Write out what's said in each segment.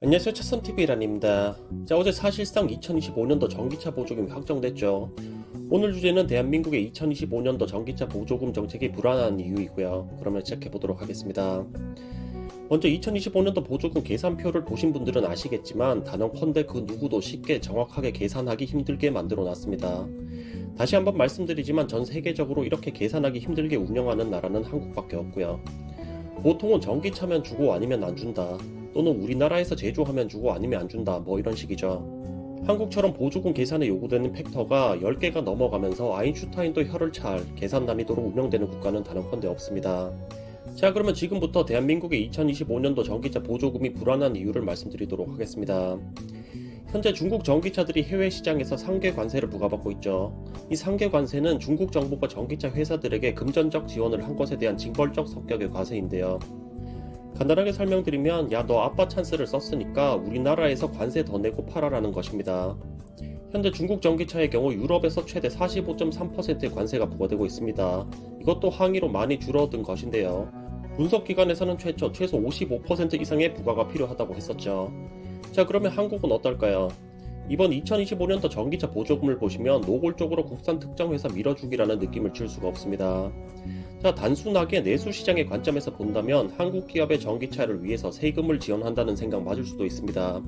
안녕하세요 차썸TV란입니다. 자 어제 사실상 2025년도 전기차 보조금이 확정됐죠. 오늘 주제는 대한민국의 2025년도 전기차 보조금 정책이 불안한 이유이고요. 그러면 시작해 보도록 하겠습니다. 먼저 2025년도 보조금 계산표를 보신 분들은 아시겠지만 단언컨대 그 누구도 쉽게 정확하게 계산하기 힘들게 만들어 놨습니다. 다시 한번 말씀드리지만 전 세계적으로 이렇게 계산하기 힘들게 운영하는 나라는 한국밖에 없고요. 보통은 전기차면 주고 아니면 안 준다. 또는 우리나라에서 제조하면 주고 아니면 안 준다. 뭐 이런 식이죠. 한국처럼 보조금 계산에 요구되는 팩터가 10개가 넘어가면서 아인슈타인도 혀를 찰 계산 난이도로 운영되는 국가는 단언컨대 없습니다. 자 그러면 지금부터 대한민국의 2025년도 전기차 보조금이 불안한 이유를 말씀드리도록 하겠습니다. 현재 중국 전기차들이 해외 시장에서 상계 관세를 부과받고 있죠. 이 상계 관세는 중국 정부가 전기차 회사들에게 금전적 지원을 한 것에 대한 징벌적 성격의 과세인데요. 간단하게 설명드리면 야 너 아빠 찬스를 썼으니까 우리나라에서 관세 더 내고 팔아라는 것입니다. 현재 중국 전기차의 경우 유럽에서 최대 45.3%의 관세가 부과되고 있습니다. 이것도 항의로 많이 줄어든 것인데요. 분석기관에서는 최초 최소 55% 이상의 부과가 필요하다고 했었죠. 자 그러면 한국은 어떨까요? 이번 2025년도 전기차 보조금을 보시면 노골적으로 국산 특정 회사 밀어주기라는 느낌을 줄 수가 없습니다. 자 단순하게 내수 시장의 관점에서 본다면 한국 기업의 전기차를 위해서 세금을 지원한다는 생각 맞을 수도 있습니다.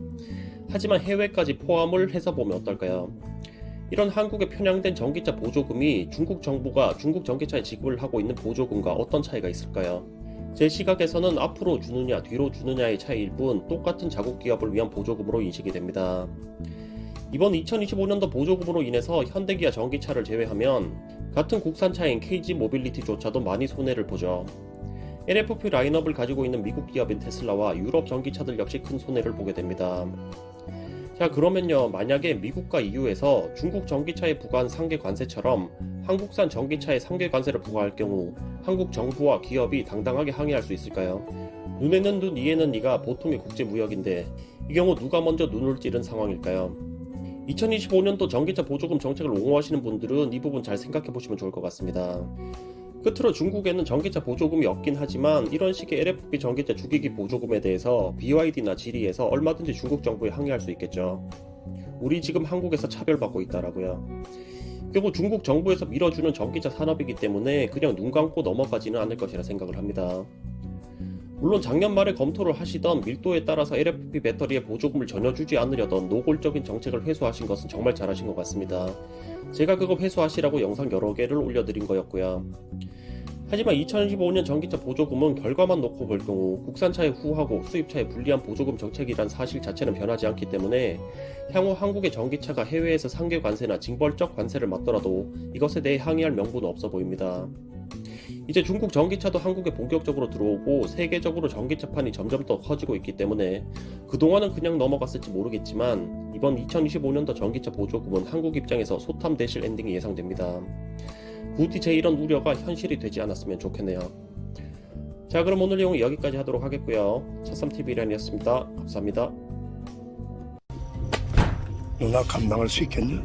하지만 해외까지 포함을 해서 보면 어떨까요? 이런 한국에 편향된 전기차 보조금이 중국 정부가 중국 전기차에 지급을 하고 있는 보조금과 어떤 차이가 있을까요? 제 시각에서는 앞으로 주느냐 뒤로 주느냐의 차이일 뿐 똑같은 자국 기업을 위한 보조금으로 인식이 됩니다. 이번 2025년도 보조금으로 인해서 현대기아 전기차를 제외하면 같은 국산차인 KG 모빌리티조차도 많이 손해를 보죠. LFP 라인업을 가지고 있는 미국 기업인 테슬라와 유럽 전기차들 역시 큰 손해를 보게 됩니다. 자 그러면요 만약에 미국과 EU에서 중국 전기차에 부과한 상계 관세처럼 한국산 전기차에 상계 관세를 부과할 경우 한국 정부와 기업이 당당하게 항의할 수 있을까요? 눈에는 눈, 이에는 이가 보통의 국제 무역인데 이 경우 누가 먼저 눈을 찌른 상황일까요? 2025년도 전기차 보조금 정책을 옹호하시는 분들은 이 부분 잘 생각해 보시면 좋을 것 같습니다. 끝으로 중국에는 전기차 보조금이 없긴 하지만 이런 식의 LFP 전기차 주기기 보조금에 대해서 BYD나 지리에서 얼마든지 중국 정부에 항의할 수 있겠죠. 우리 지금 한국에서 차별받고 있다라고요. 결국 중국 정부에서 밀어주는 전기차 산업이기 때문에 그냥 눈 감고 넘어가지는 않을 것이라 생각을 합니다. 물론 작년 말에 검토를 하시던 밀도에 따라서 LFP 배터리에 보조금을 전혀 주지 않으려던 노골적인 정책을 회수하신 것은 정말 잘하신 것 같습니다. 제가 그거 회수하시라고 영상 여러 개를 올려드린 거였고요. 하지만 2025년 전기차 보조금은 결과만 놓고 볼 경우 국산차에 후하고 수입차에 불리한 보조금 정책이란 사실 자체는 변하지 않기 때문에 향후 한국의 전기차가 해외에서 상계 관세나 징벌적 관세를 맞더라도 이것에 대해 항의할 명분은 없어 보입니다. 이제 중국 전기차도 한국에 본격적으로 들어오고 세계적으로 전기차판이 점점 더 커지고 있기 때문에 그동안은 그냥 넘어갔을지 모르겠지만 이번 2025년도 전기차 보조금은 한국 입장에서 소탐대실 엔딩이 예상됩니다. 부디 제 이런 우려가 현실이 되지 않았으면 좋겠네요. 자 그럼 오늘 내용은 여기까지 하도록 하겠고요. 차삼TV란이었습니다. 감사합니다. 누나 감당할 수 있겠냐?